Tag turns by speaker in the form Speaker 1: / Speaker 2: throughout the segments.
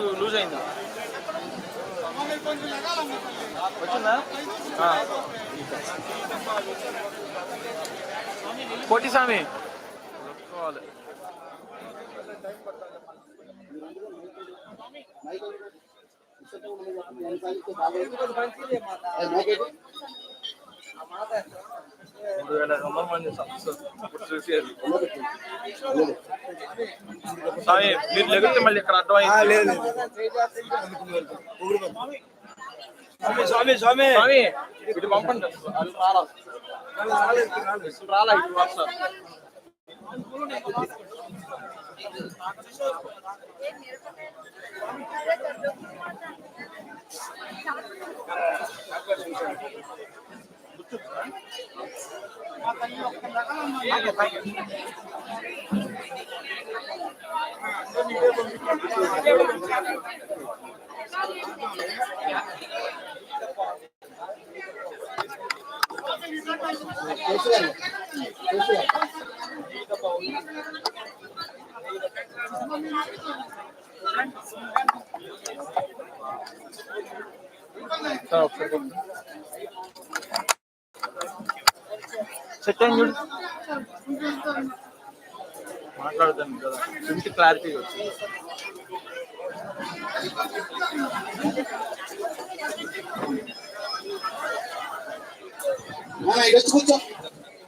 Speaker 1: Loose అయిందా వచ్చిందా ఆ. కొట్టి స్వామి కొట్టుకోవాలి. మూడు వేల వందల మంది ఇప్పుడు చూసేది. స్వామి మీరు లెగితే మళ్ళీ ఇక్కడ అడ్డం అయింది.
Speaker 2: స్వామి స్వామి
Speaker 1: స్వామి. ఇటు పంపండి. రాలా అసలు రాలా ఇటు వర్ష సార్ సెట్ అయింది చూడు. మాట్లాడుతాను కదా. ఇంటి క్లారిటీగా వచ్చింది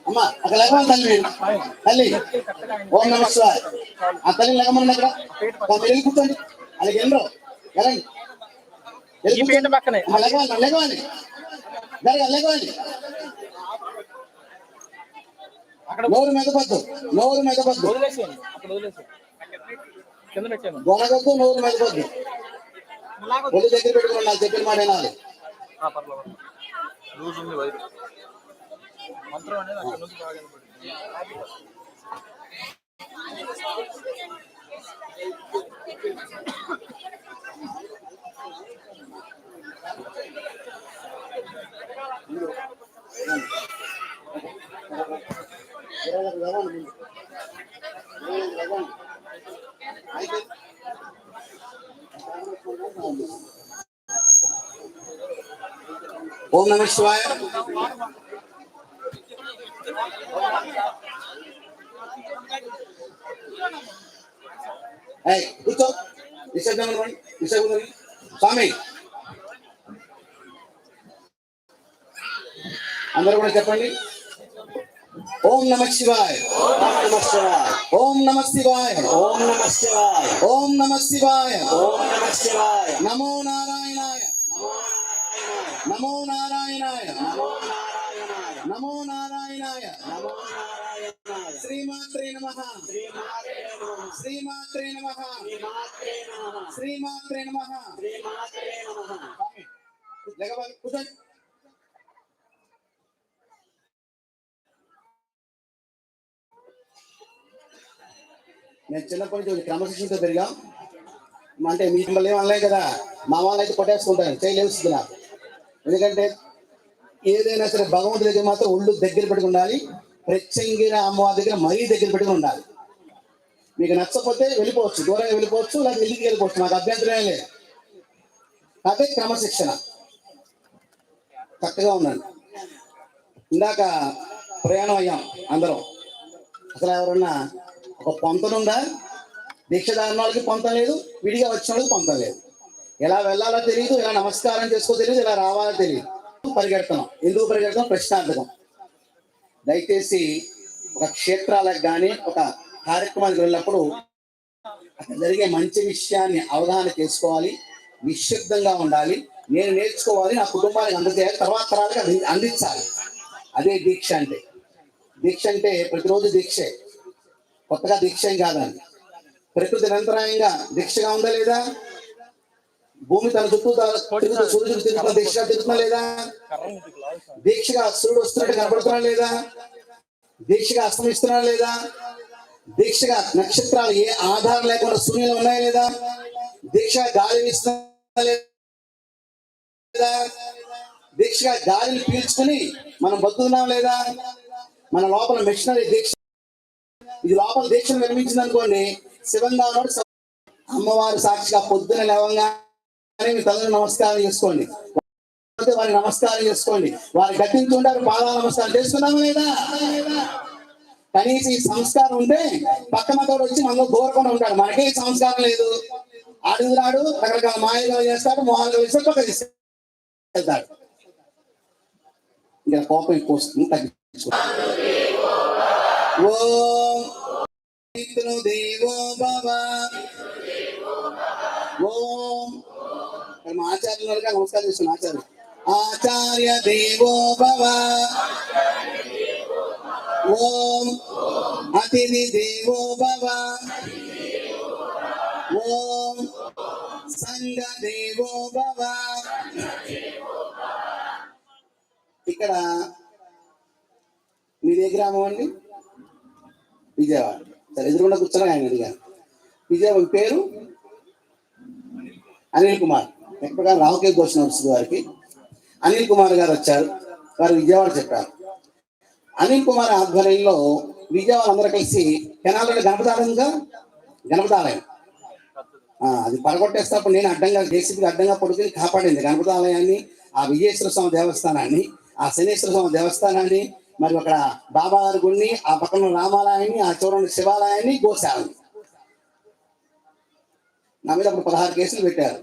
Speaker 3: అమ్మా అక్కడ లేకపోతే తల్లి. తల్లి ఓం నమ శివాయ. ఆ తల్లి లేకమని అక్కడ వెళ్ళి కూర్చోండి. అలాగే వెళ్ళరు వెళ్ళండి. లేకవాలి లేకవాలి జరగాలి నోరు మెదపద్దు నోరు మెదపద్దు గొనగద్దు నోరు మెదపద్దు ఒళ్ళు దగ్గర పెట్టుకుని ఉండాలి చెప్పిన మాట వినాలి.
Speaker 1: పర్లేదు లూజ్ ఉంది వైర్ మంత్రం అనేది అక్కడ నుంచి బాగా వినపడింది.
Speaker 3: ఓం నమ శివాయ. ఏయ్, కూర్చో. నిశ్శబ్దం ఉండండి. స్వామి. అందరూ కూడా చెప్పండి. ఓం నమ శివాయ ఓం నమ శివాయ ఓం నమ శివాయ ఓం నమ శివాయ ఓం నమ శివాయ ఓం నమ శివాయ నమో నారాయణాయ నమో నారాయణాయ నమో నారాయణాయ శ్రీమాత్రే నమ శ్రీమాత్రే నమ శ్రీమాత్రే నమ లేకపోతే కూర్చోండి నేను చిన్నప్పటి నుంచి క్రమశిక్షణతో పెరిగా. అంటే మీ మిమ్మల్ని ఏం అనలేదు కదా? మా వాళ్ళు అయితే కొట్టేసుకుంటాను నాకు ఎందుకంటే ఏదైనా సరే భగవంతుడి దగ్గర మాత్రం ఒళ్ళు దగ్గర పెట్టుకు ఉండాలి. ప్రత్యంగిర అమ్మవారి దగ్గర మరీ దగ్గర పెట్టుకుని ఉండాలి. మీకు నచ్చకపోతే వెళ్ళిపోవచ్చు. దూరంగా వెళ్ళిపోవచ్చు లేదా ఇంటికి వెళ్ళిపోవచ్చు. నాకు అభ్యంతరం లేదు. అదే క్రమశిక్షణ. చక్కగా ఉండండి ఇందాక ప్రయాణం అయ్యాం అందరం. అసలు ఎవరన్నా ఒక పొంతన ఉందా? దీక్షదారుల వాళ్ళకి పొంతం లేదు విడిగా వచ్చిన వాళ్ళకి పొంతం లేదు. ఎలా వెళ్ళాలో తెలియదు ఎలా నమస్కారం చేసుకో తెలియదు ఎలా రావాలో తెలియదు పరిగెడతాం ఎందుకు పరిగెడతాం ప్రశ్నార్థకం. దయచేసి ఒక క్షేత్రాలకు కానీ ఒక కార్యక్రమానికి వెళ్ళినప్పుడు అక్కడ జరిగే మంచి విషయాన్ని అవగాహన చేసుకోవాలి నిశ్శబ్దంగా ఉండాలి. నేను నేర్చుకోవాలి నా కుటుంబానికి అందజేయాలి తర్వాత తరాలకు అందించాలి. అదే దీక్ష అంటే. దీక్ష అంటే ప్రతిరోజు దీక్షే. కొత్తగా దీక్ష ఏం కాదండి. ప్రకృతి నిరంతరాయంగా దీక్షగా ఉందా లేదా భూమి తన చుట్టూ తిరుగుతూ సూర్యుడు తిరుగుతున్న దీక్షగా తిరుగుతున్నా లేదా? దీక్షగా సూర్యుడు వస్తున్నట్టు కనపడుతున్నా లేదా? దీక్షగా అస్తమిస్తున్నా లేదా? దీక్షగా నక్షత్రాలు ఏ ఆధారం లేకుండా సూర్యులు ఉన్నాయా లేదా? దీక్షగా గాలిని లేదా? దీక్షగా గాలిని పీల్చుకుని మనం బతుకుతున్నాం లేదా? మన లోపల మిషనరీ దీక్ష ఇది లోపల దీక్షను నిర్మించింది అనుకోండి శివంగా ఉన్నాడు అమ్మవారి సాక్షిగా పొద్దున లేవంగానే మీ తల్లిని నమస్కారం చేసుకోండి. వారి నమస్కారం చేసుకోండి. వారి గట్టించుంటారు పాదాల నమస్కారం చేసుకున్నాము లేదా? కనీసం ఈ సంస్కారం ఉంటే పక్కన తోడు వచ్చి మనలో దూరకుండా ఉంటాడు మనకే ఈ సంస్కారం లేదు. అడుగురాడు రకరకాల మాయలు చేస్తాడు మొహాలు వేసి పక్క వెళ్తాడు ఇంకా కోపం ఎక్కువ వస్తుంది తగ్గించుకో ఓ పితృ భవ. ఓం. ఇక్కడ మా ఆచార్యులు ఉన్నారు నమస్కారం చేస్తున్నా ఆచార్య ఆచార్య దేవో భవ. ఓం. అతిథి దేవో భవ. ఓం. సంఘ దేవో భవ. ఇక్కడ మీదే గ్రామం అండి? విజయవాడ. ఎదురుకుండా కూర్చొని ఆయన అడిగాను విజయవాడ పేరు? అనిల్ కుమార్. ఎక్కడ రావుకే ఘోషణ వస్తుంది వారికి. అనిల్ కుమార్ గారు వచ్చారు. వారు విజయవాడ చెప్పారు. అనిల్ కుమార్ ఆధ్వర్యంలో విజయవాడ అందరూ కలిసి కెనాల్లో గణపతాలయంగా గణపతాలయం ఆ, అది పడగొట్టేస్తప్పుడు నేను అడ్డంగా జేసీబీకి అడ్డంగా పడుకుని కాపాడింది గణపతాలయాన్ని ఆ విజయేశ్వర స్వామి దేవస్థానాన్ని ఆ శనేశ్వర స్వామి దేవస్థానాన్ని మరి అక్కడ బాబా గారి గుడిని ఆ పక్కన రామాలయాన్ని ఆ చూడండి శివాలయాన్ని గోశాలని నా మీద అప్పుడు పదహారు కేసులు పెట్టారు.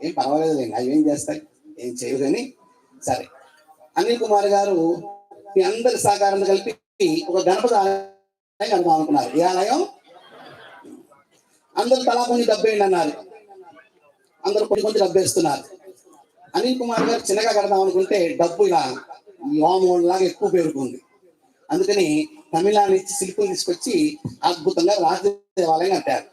Speaker 3: ఏం పర్వాలేదు అవి ఏం చేస్తాయి? ఏం చేయదు కానీ సరే. అనిల్ కుమార్ గారు మీ అందరి సహకారం కలిపి ఒక గణపతి ఆలయం కడదాం అనుకున్నారు. ఈ ఆలయం? అందరూ తలా కొంచెం డబ్బేయండి అన్నారు. అందరూ కొన్ని కొంచెం డబ్బేస్తున్నారు అనిల్ కుమార్ గారు చిన్నగా కడదాం అనుకుంటే డబ్బు ఇలా ఈ లాగా ఎక్కువ పేరుకుంది అందుకని తమిళ నుంచి శిల్పులు తీసుకొచ్చి అద్భుతంగా రాజ దేవాలయం కట్టారు.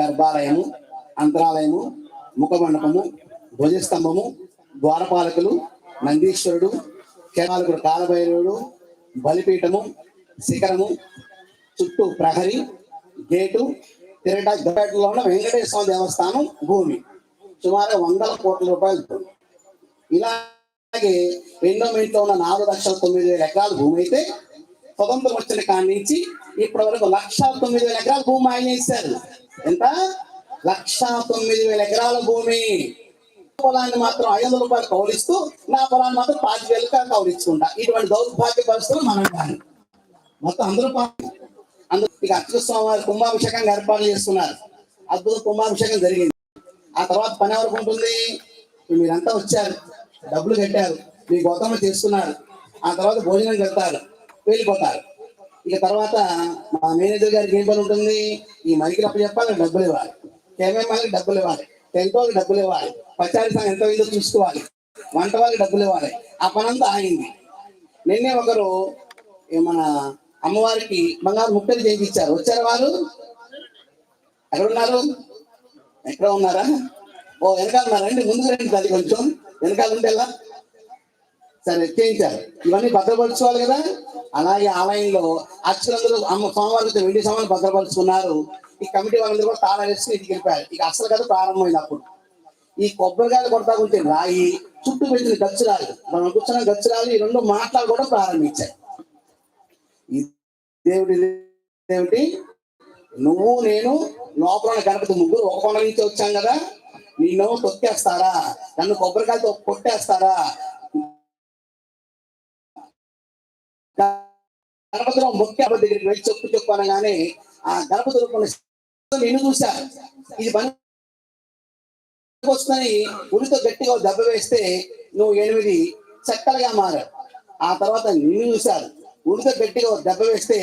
Speaker 3: గర్భాలయము అంతరాలయము ముఖమండపము ధ్వజస్తంభము ద్వారపాలకులు నందీశ్వరుడు కేపాలకుడు కాలభైరవుడు బలిపీఠము శిఖరము చుట్టూ ప్రహరి గేటు తిరగట గపేటలో ఉన్న వెంకటేశ్వర దేవస్థానం భూమి. సుమారు వందల కోట్ల రూపాయలు. ఇలా అలాగే రెండో మినిట్లో ఉన్న నాలుగు లక్షల తొమ్మిది వేల ఎకరాల భూమి అయితే స్వతంత్రం వచ్చిన కాడి నుంచి ఇప్పటి వరకు లక్ష తొమ్మిది వేల ఎకరాల భూమి ఆయన ఇస్తారు ఎంత? లక్ష తొమ్మిది వేల ఎకరాల భూమి. పొలాన్ని మాత్రం ఐదు వందల రూపాయలు కౌలిస్తూ నా పొలాన్ని మాత్రం పాతి వేలు కౌలించుకుంటా ఇటువంటి దౌర్భాగ్య పరిస్థితులు మనం కానీ మొత్తం అందరూ పా- అందరూ ఇక అచ్యుత స్వామి ఏర్పాటు చేస్తున్నారు. అద్భుత కుంభాభిషేకం జరిగింది. ఆ తర్వాత పని ఎవరికి ఉంటుంది? మీరంతా వచ్చారు. డబ్బులు కట్టారు. మీ గౌతమ చేసుకున్నారు. ఆ తర్వాత భోజనం కడతారు. వెళ్ళిపోతారు. ఇక తర్వాత మా మేనేజర్ గారికి ఏం పని ఉంటుంది? ఈ మైకి అప్పు చెప్పాలి డబ్బులు ఇవ్వాలి. కెమెరాకి డబ్బులు ఇవ్వాలి? టెంట్ వాళ్ళకి డబ్బులు ఇవ్వాలి. పచారీ సంఘం ఎంత అయిందో చూసుకోవాలి. వంట వాళ్ళకి డబ్బులు ఇవ్వాలి. ఆ పని అంతా ఆగింది. నిన్నే ఒకరు మన అమ్మవారికి బంగారు ముక్కలు చేయించారు. వచ్చారు వారు? ఎక్కడున్నారు ఎక్కడ ఉన్నారా? ఓ వెనకాలన్నారండి ముందుకు రండి తల్లి కొంచెం. వెనకాల ఉంటే ఎలా సరే చేయించారు. ఇవన్నీ భద్రపరచుకోవాలి కదా? అలాగే ఆలయంలో అక్షరందరూ అమ్మ సోమవారికి వెండి సామాన్లు భద్రపరుచుకున్నారు. ఈ కమిటీ వాళ్ళందరూ కూడా తాళం వేసుకుని ఇంటికి వెళ్ళిపోయారు. ఇక అసలు కదా ప్రారంభమైంది అప్పుడు. ఈ కొబ్బరికాయలు కొడతా ఉంటే రాయి చుట్టూ పెట్టిన గచ్చురాలు మనం కూర్చున్న గచ్చురాలు ఈ రెండు మాటలు కూడా ప్రారంభించాయి. దేవుడి దేవుడి ఏమిటి నువ్వు నేను లోపల గణపతి ముగ్గురు ఒక కొండ నుంచి వచ్చాం కదా? నిన్ను కొట్టేస్తారా నన్ను కొబ్బరికాయతో కొట్టేస్తారా గణపతిలో ముఖ్య దగ్గరికి వెళ్ళి చెప్పు చెప్పు అనగానే ఆ గణపతి రూపంలో నిన్ను చూశారు ఇది పని వస్తుందని గట్టిగా ఒక దెబ్బ వేస్తే నువ్వు ఎనిమిది చెక్కలుగా మారావు. ఆ తర్వాత నిన్ను చూశారు ఉరితో గట్టిగా ఒక దెబ్బ వేస్తే